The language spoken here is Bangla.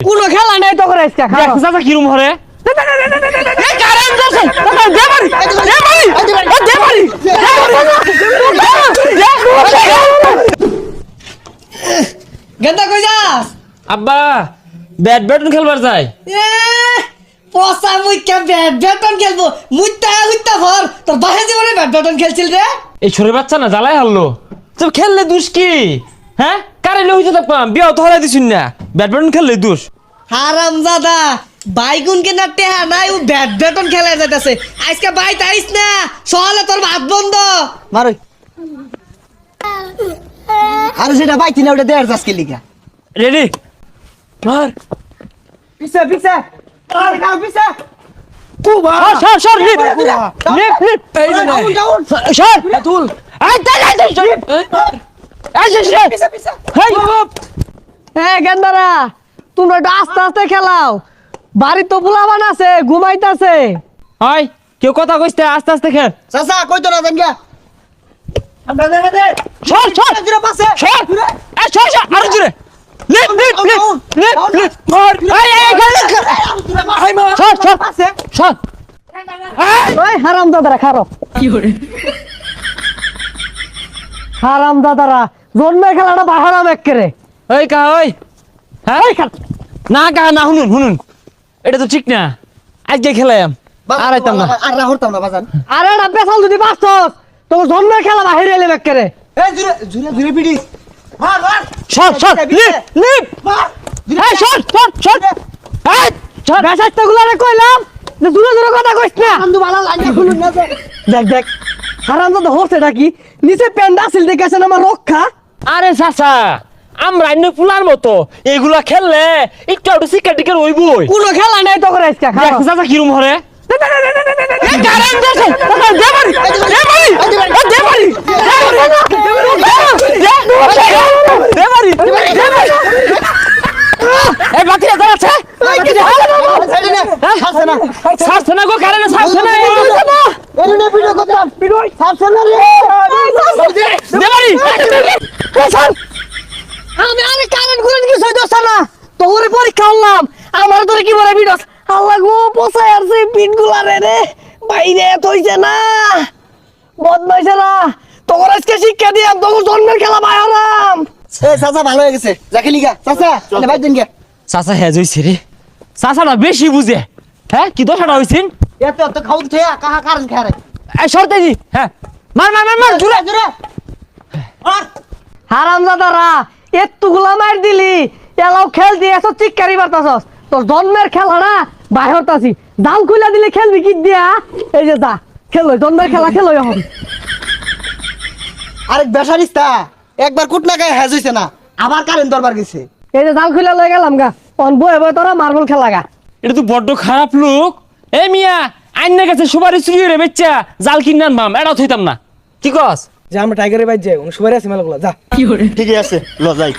কোনো খেলা নাই তো করে আজকে দেখ চাচা কিরম হরে গেন্দা কই যাস আব্বা ব্যাট ব্যাটন খেলবার যায় এ পসা মুই কে ব্যাডমিন্টন খেলব মুই তা হুইতা ভর তোর বাহে জীবনে ব্যাডমিন্টন খেলছিল রে এই ছোট বাচ্চা না জ্বালাই হারলো তো খেললে দুষ কি হ্যাঁ? কারে লইতে থাকবাম বিয়া তো হরাই দিছুন না। ব্যাডমিন্টন খেললে দুষ। হারাম জাদা বাইগুন কে না টেহা নাই ও ব্যাডমিন্টন খেলা যাইতাছে। আজকে বাই তাইস না সকালে তোর ভাত বন্ধ। মারই। আর সেটা পাইছি না ওটা দেড় যাসকে লিখা রেডি মার। পিছে পিছে। আরে কার পিছে। সর সর সর লিপ লিপ লিপ এই ডাউন সর তুল। আই তাই তাই সর। গেন্দারা তোমরা একটু আস্তে আস্তে খেলাও। বাড়ি তো পোলাবান আছে ঘুমাইতাছে। হাই কেউ কথা কইতে আস্তে আস্তে খেল। চাচা কই তো না দেন গা আমরা দে দে সর সর হারাম দাদারা জন্মের খেলাটা বাহারাম একেরে ওই কা ওই। হ্যাঁ? খা- না কা না শুনুন শুনুন। এটা তো ঠিক না। আজকে খেলাম আর আইতাম না। আর না হরতাম না বাজান। আরে না পেছাল যদি বাঁচতস তোর জন্মের খেলা বাহিরে এলে একেরে এই জুরে জুরে জুরে পিডিস মার মার। সর সর লিপ লিপ। মার। এই সর সর সর এই সর বেসাইতে গুলারে কইলাম যে দূরে দূরে কথা কইস না। বন্ধু বালা লাইনা খুলুন না দেখ দেখ। হারাম দাদা হচ্ছে নাকি নিচে প্যান্ট আসিল দেখেছেন আমার রক্ষা আরে চাচা আমরা অন্য ফুলার মতো এগুলা খেললে একটু একটু শিক্ষা টিকার হইবই কোনো খেলা নাই তো করে আজকে দেখ চাচা কিরম হরে ছাড়ছে না গো কারেন্ট ছাড়ছে না এর না ভিডিও করতাম। ভিডিও না রে? দে মারি আমি আরে কারেন্ট দোষ না। তোর পরীক্ষা হলাম আমার তোরে কি বলে বিডস আল্লাহ গো পোসায় আর সেই পিট গুলারে রে। বাইরে এত হইছে না। বদমাইছে না। তোর আজকে শিক্ষা দিয়াম তোর জন্মের খেলা বাইরাম এই চাচা ভালো হয়ে গেছে। যাকে লিগা চাচা ভাই দেন গে চাচা হ্যাঁ জইছে রে। চাচাটা বেশি বুঝে। হ্যাঁ কি দশাটা হয়েছিন এত এত খাউন থে কাহা কারণ খারে এই সরতে জি হ্যাঁ। মার মার মার মার জুড়ে জুরে। আর হারাম দাদারা এত্তু গুলা মার দিলি এলাও খেল দিয়ে এসব চিৎকারি বার্তাছস তোর জন্মের খেলা না বাইরতাছি দাম খুলে দিলে খেলবি কি দিয়া এই যে যা খেলো জন্মের খেলা খেলো এখন। আরেক বেসারিস্তা একবার কুটনা গায়ে হ্যাজ হইছে না আবার কারেন্ট দরবার গেছে। এই যে জাল খুলে লয়ে গেলাম গা অন বয়ে বয়ে তোরা মার্বল খেলা গা। এটা তো বড্ড খারাপ লোক। এ মিয়া আইনের কাছে সুপারি চুরি রে বেচ্চা জাল কিনে আনবাম এটা থইতাম না। কি কস? যে আমরা টাইগারের বাইর যাই সুপারি আছে মেলাগুলো যা। ঠিকই আছে ল যাই।